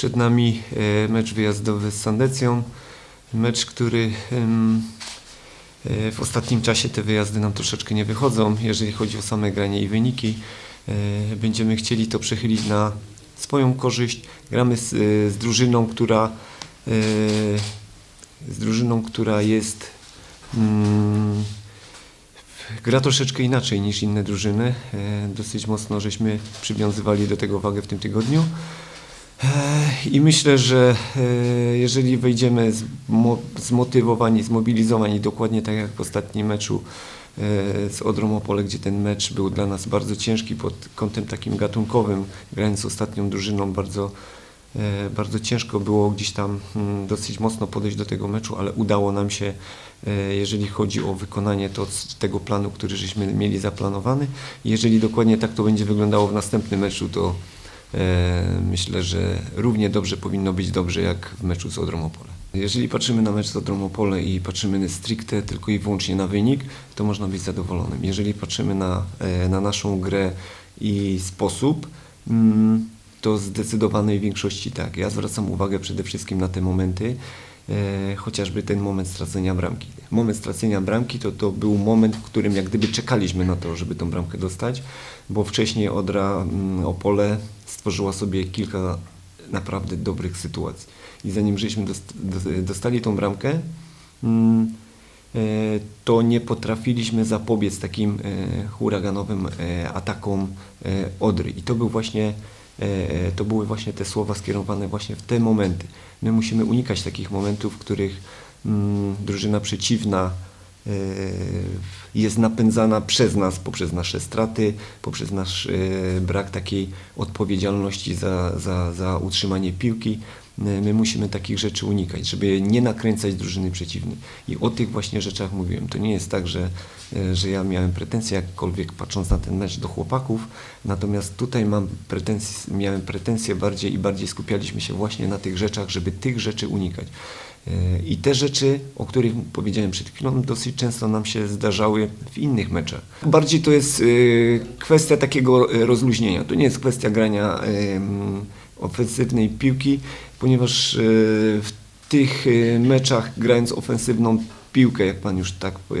Przed nami e, mecz wyjazdowy z Sandecją. Mecz, który e, w ostatnim czasie te wyjazdy nam troszeczkę nie wychodzą, jeżeli chodzi o same granie i wyniki. E, Będziemy chcieli to przechylić na swoją korzyść. Gramy z, z drużyną, która z drużyną, która jest mm, gra troszeczkę inaczej niż inne drużyny. Dosyć mocno żeśmy przywiązywali do tego wagę w tym tygodniu. I myślę, że e, jeżeli wejdziemy zmo- zmotywowani, zmobilizowani dokładnie tak jak w ostatnim meczu e, z Odrą Opole, gdzie ten mecz był dla nas bardzo ciężki pod kątem takim gatunkowym, grając z ostatnią drużyną bardzo, e, bardzo ciężko było gdzieś tam mm, dosyć mocno podejść do tego meczu, ale udało nam się, jeżeli chodzi o wykonanie to, tego planu, który żeśmy mieli zaplanowany. Jeżeli dokładnie tak to będzie wyglądało w następnym meczu, to Myślę, że równie dobrze powinno być dobrze jak w meczu z Odrą. Jeżeli patrzymy na mecz z Odrą i patrzymy stricte tylko i wyłącznie na wynik, to można być zadowolonym. Jeżeli patrzymy na, e, na naszą grę i sposób, mm, to zdecydowanej większości tak. Ja zwracam uwagę przede wszystkim na te momenty, e, chociażby ten moment stracenia bramki. Moment stracenia bramki to, to był moment, w którym jak gdyby czekaliśmy na to, żeby tą bramkę dostać, bo wcześniej Odra mm, Opole stworzyła sobie kilka naprawdę dobrych sytuacji. I zanim żeśmy dost, dos- dostali tą bramkę, mm, e, to nie potrafiliśmy zapobiec takim e, huraganowym e, atakom e, Odry. I to był właśnie e, to były właśnie te słowa skierowane właśnie w te momenty. My musimy unikać takich momentów, w których mm, drużyna przeciwna e, jest napędzana przez nas, poprzez nasze straty, poprzez nasz e, brak takiej odpowiedzialności za, za, za utrzymanie piłki. My musimy takich rzeczy unikać, żeby nie nakręcać drużyny przeciwnej. I o tych właśnie rzeczach mówiłem. To nie jest tak, że, e, że ja miałem pretensje jakkolwiek patrząc na ten mecz do chłopaków, natomiast tutaj mam pretensje, miałem pretensje bardziej i bardziej skupialiśmy się właśnie na tych rzeczach, żeby tych rzeczy unikać. E, I te rzeczy, o których powiedziałem przed chwilą, dosyć często nam się zdarzały w innych meczach. Bardziej to jest e, kwestia takiego rozluźnienia. To nie jest kwestia grania ofensywnej piłki, ponieważ e, w tych e, meczach grając ofensywną piłkę, jak Pan już tak e,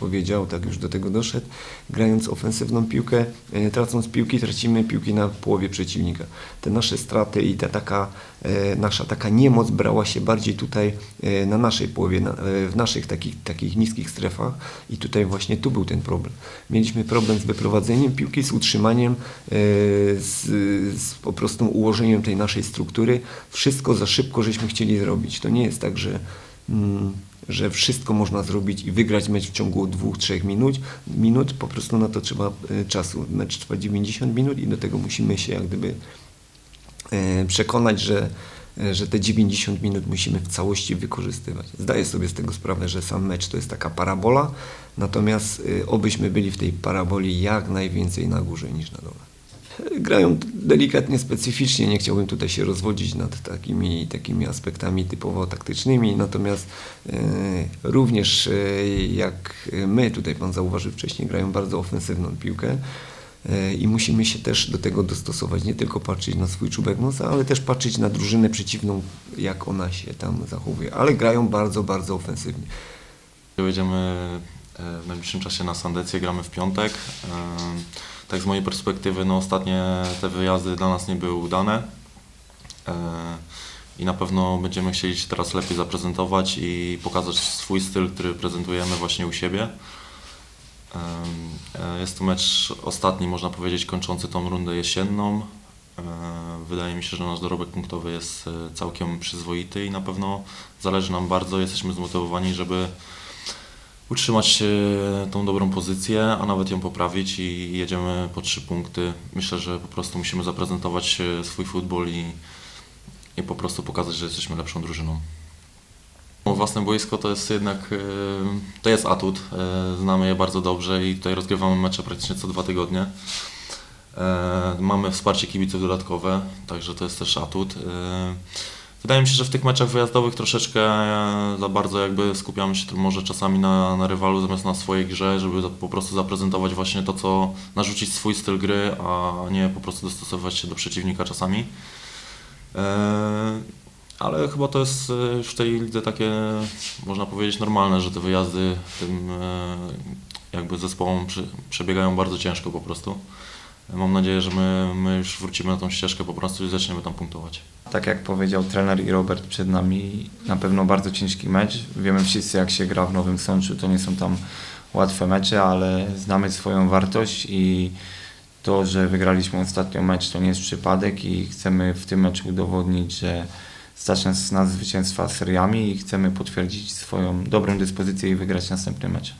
powiedział, tak już do tego doszedł, grając ofensywną piłkę, e, tracąc piłki, tracimy piłki na połowie przeciwnika. Te nasze straty i ta taka e, nasza taka niemoc brała się bardziej tutaj na naszej połowie, w naszych takich, takich niskich strefach i tutaj właśnie tu był ten problem. Mieliśmy problem z wyprowadzeniem piłki, z utrzymaniem, z, z po prostu ułożeniem tej naszej struktury. Wszystko za szybko żeśmy chcieli zrobić. To nie jest tak, że mm, że wszystko można zrobić i wygrać mecz w ciągu dwóch, trzech minut. minut. Po prostu na to trzeba e, czasu. Mecz trwa 90 minut i do tego musimy się jak gdyby e, przekonać, że, e, że te 90 minut musimy w całości wykorzystywać. Zdaję sobie z tego sprawę, że sam mecz to jest taka parabola, natomiast obyśmy byli w tej paraboli jak najwięcej na górze niż na dole. Grają delikatnie, specyficznie, nie chciałbym tutaj się rozwodzić nad takimi, takimi aspektami typowo taktycznymi, natomiast e, również e, jak my, tutaj Pan zauważył wcześniej, grają bardzo ofensywną piłkę e, i musimy się też do tego dostosować, nie tylko patrzeć na swój czubek nosa, ale też patrzeć na drużynę przeciwną, jak ona się tam zachowuje, ale grają bardzo, bardzo ofensywnie. Jedziemy w najbliższym czasie na Sandecję, gramy w piątek. Tak z mojej perspektywy, no ostatnie te wyjazdy dla nas nie były udane. E, I na pewno będziemy chcieli się teraz lepiej zaprezentować i pokazać swój styl, który prezentujemy właśnie u siebie. E, Jest to mecz ostatni, można powiedzieć, kończący tą rundę jesienną. E, Wydaje mi się, że nasz dorobek punktowy jest całkiem przyzwoity i na pewno zależy nam bardzo, jesteśmy zmotywowani, żeby utrzymać e, tą dobrą pozycję, a nawet ją poprawić i jedziemy po trzy punkty. Myślę, że po prostu musimy zaprezentować e, swój futbol i, i po prostu pokazać, że jesteśmy lepszą drużyną. Własne boisko to jest jednak, e, to jest atut, znamy je bardzo dobrze i tutaj rozgrywamy mecze praktycznie co dwa tygodnie. Mamy wsparcie kibiców dodatkowe, także to jest też atut. Wydaje mi się, że w tych meczach wyjazdowych troszeczkę e, za bardzo jakby skupiamy się może czasami na, na rywalu zamiast na swojej grze, żeby po prostu zaprezentować właśnie to, co narzucić swój styl gry, a nie po prostu dostosowywać się do przeciwnika czasami. E, Ale chyba to jest e, już w tej lidze takie, można powiedzieć, normalne, że te wyjazdy tym jakby zespołom przebiegają bardzo ciężko po prostu. Mam nadzieję, że my, my już wrócimy na tą ścieżkę po prostu i zaczniemy tam punktować. Tak jak powiedział trener i Robert przed nami, na pewno bardzo ciężki mecz. Wiemy wszyscy jak się gra w Nowym Sączu, to nie są tam łatwe mecze, ale znamy swoją wartość i to, że wygraliśmy ostatnio mecz to nie jest przypadek i chcemy w tym meczu udowodnić, że stać nas na zwycięstwa seriami i chcemy potwierdzić swoją dobrą dyspozycję i wygrać następny mecz.